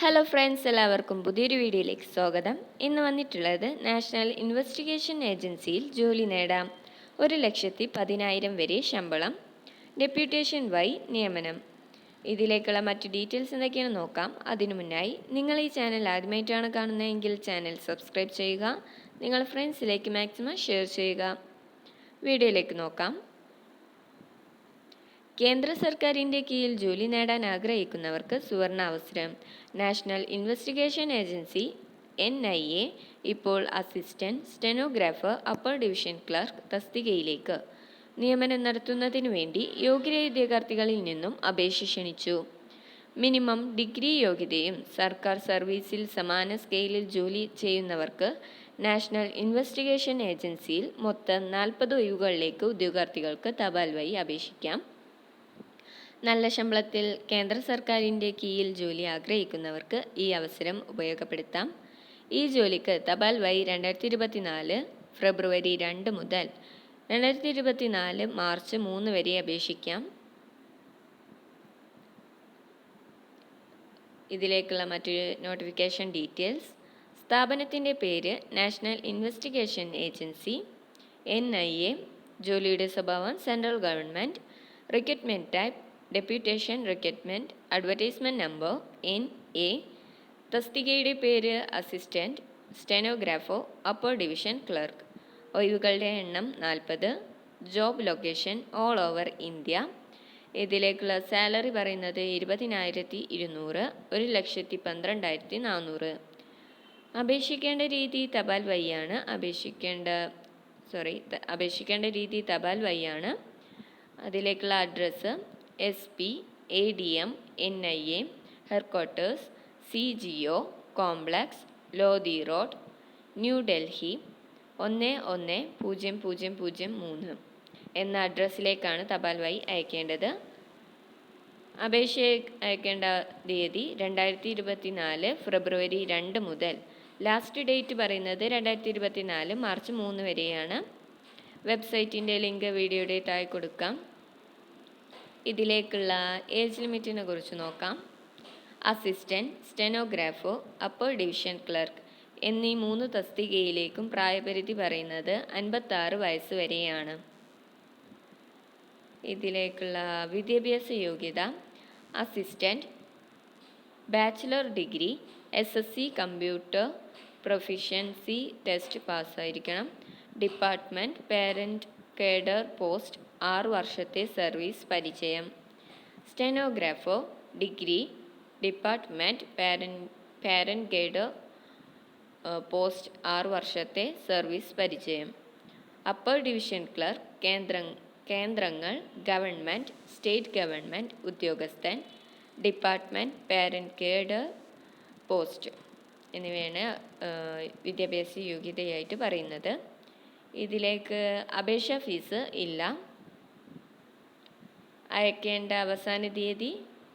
Hello friends എല്ലാവർക്കും പുതിയൊരു വീഡിയോയിലേക്ക് സ്വാഗതം. ഇന്ന് വന്നിട്ടുള്ളത് നാഷണൽ ഇൻവെസ്റ്റിഗേഷൻ ഏജൻസിയിൽ ജോലി നേടാം. ഒരു ലക്ഷത്തി പതിനായിരം വരെ ശമ്പളം ഡെപ്യൂട്ടേഷൻ വൈ നിയമനം. ഇതിലേക്കുള്ള മറ്റ് ഡീറ്റെയിൽസ് എന്തൊക്കെയാണ് നോക്കാം. അതിനു മുന്നായി നിങ്ങൾ ഈ ചാനൽ ആദ്യമായിട്ടാണ് കാണുന്നതെങ്കിൽ ചാനൽ സബ്സ്ക്രൈബ് ചെയ്യുക. നിങ്ങൾ ഫ്രണ്ട്സിലേക്ക് മാക്സിമം ഷെയർ ചെയ്യുക. വീഡിയോയിലേക്ക് നോക്കാം. കേന്ദ്ര സർക്കാരിന്റെ കീഴിൽ ജോലി നേടാൻ ആഗ്രഹിക്കുന്നവർക്ക് സുവർണ അവസരം. National investigation agency N I A ഇപ്പോൾ assistant stenographer upper division clerk തസ്തികയിലേക്ക്. നിയമനം നടത്തുന്നതിനു വേണ്ടി യോഗ്യരായ ഉദ്യോഗാർത്ഥികളിൽ നിന്നും അപേക്ഷ ക്ഷണിച്ചു. മിനിമം ഡിഗ്രി യോഗ്യതയും സർക്കാർ സർവീസിൽ സമാന സ്കെയിലിൽ ജോലി ചെയ്യുന്നവർക്ക് നാഷണൽ ഇൻവെസ്റ്റിഗേഷൻ ഏജൻസിയിൽ മൊത്തം നാൽപ്പത് ഒഴിവുകളിലേക്ക് ഉദ്യോഗാർത്ഥികൾക്ക് തപാൽ വഴി അപേക്ഷിക്കാം. നല്ല ശമ്പളത്തിൽ കേന്ദ്ര സർക്കാരിന്റെ കീഴിൽ ജോലി ആഗ്രഹിക്കുന്നവർക്ക് ഈ അവസരം ഉപയോഗപ്പെടുത്താം. ഈ ജോലിക്ക് തപാൽ വൈ രണ്ടായിരത്തി ഇരുപത്തിനാല് ഫെബ്രുവരി രണ്ട് മുതൽ രണ്ടായിരത്തി ഇരുപത്തിനാല് മാർച്ച് മൂന്ന് വരെ അപേക്ഷിക്കാം. ഇതിലേക്കുള്ള മറ്റൊരു നോട്ടിഫിക്കേഷൻ ഡീറ്റെയിൽസ്. സ്ഥാപനത്തിന്റെ പേര് national investigation agency N I A ജോലിയുടെ സ്വഭാവം central government recruitment type deputation recruitment advertisement number N A തസ്തികയുടെ പേര് assistant stenographer upper division clerk ഒഴിവുകളുടെ എണ്ണം നാൽപ്പത്. Job location all over India ഇതിലേക്കുള്ള സാലറി പറയുന്നത് ഇരുപതിനായിരത്തി ഇരുന്നൂറ് ഒരു ലക്ഷത്തി പന്ത്രണ്ടായിരത്തി നാനൂറ് അപേക്ഷിക്കേണ്ട രീതി തപാൽ വഴിയാണ്. അപേക്ഷിക്കേണ്ട സോറി അപേക്ഷിക്കേണ്ട രീതി തപാൽ വഴിയാണ്. അതിലേക്കുള്ള address S P A D M N I A headquarters C G O complex Lodhi road New Delhi ഒന്ന് ഒന്ന് പൂജ്യം പൂജ്യം പൂജ്യം മൂന്ന് എന്ന അഡ്രസ്സിലേക്കാണ് തപാൽ വഴി അയക്കേണ്ടത്. അപേക്ഷ അയക്കേണ്ട തീയതി രണ്ടായിരത്തി ഇരുപത്തി നാല് ഫെബ്രുവരി രണ്ട് മുതൽ ലാസ്റ്റ് ഡേറ്റ് പറയുന്നത് രണ്ടായിരത്തി ഇരുപത്തി നാല് മാർച്ച് മൂന്ന് വരെയാണ്. വെബ്സൈറ്റിന്റെ ലിങ്ക് വീഡിയോയുടെ താഴെ കൊടുക്കാം. ഇതിലേക്കുള്ള ഏജ് ലിമിറ്റിനെ കുറിച്ച് നോക്കാം. Assistant stenographer upper division clerk എന്നീ മൂന്ന് തസ്തികയിലേക്കും പ്രായപരിധി പറയുന്നത് അൻപത്താറ് വയസ്സ് വരെയാണ്. ഇതിലേക്കുള്ള വിദ്യാഭ്യാസ യോഗ്യത assistant bachelor degree S S C computer proficiency test പാസ്സായിരിക്കണം department parent cadre post ആറ് വർഷത്തെ സർവീസ് പരിചയം. സ്റ്റെനോഗ്രാഫോ ഡിഗ്രി ഡിപ്പാർട്ട്മെന്റ് പാരൻ പാരന്റ് ഗൈഡ് പോസ്റ്റ് ആറ് വർഷത്തെ സർവീസ് പരിചയം. അപ്പർ ഡിവിഷൻ ക്ലർക്ക് കേന്ദ്ര കേന്ദ്രങ്ങൾ ഗവൺമെന്റ് സ്റ്റേറ്റ് ഗവൺമെന്റ് ഉദ്യോഗസ്ഥൻ ഡിപ്പാർട്ട്മെന്റ് പാരന്റ് കേഡർ പോസ്റ്റ് എന്നിവയാണ് വിദ്യാഭ്യാസ യോഗ്യതയായിട്ട് പറയുന്നത്. ഇതിലേക്ക് അപേക്ഷ ഫീസ് ഇല്ല. അയക്കേണ്ട അവസാന തീയതി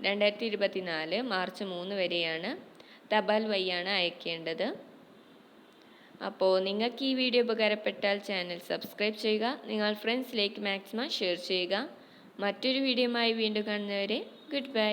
രണ്ടായിരത്തി ഇരുപത്തി നാല് മാർച്ച് മൂന്ന് വരെയാണ്. തപാൽ വഴിയാണ് അയക്കേണ്ടത്. അപ്പോൾ നിങ്ങൾക്ക് ഈ വീഡിയോ ഉപകാരപ്പെട്ടാൽ ചാനൽ സബ്സ്ക്രൈബ് ചെയ്യുക നിങ്ങൾ ഫ്രണ്ട്സിലേക്ക് മാക്സിമം ഷെയർ ചെയ്യുക. മറ്റൊരു വീഡിയോയുമായി വീണ്ടും കാണുന്നവരെ ഗുഡ് ബൈ.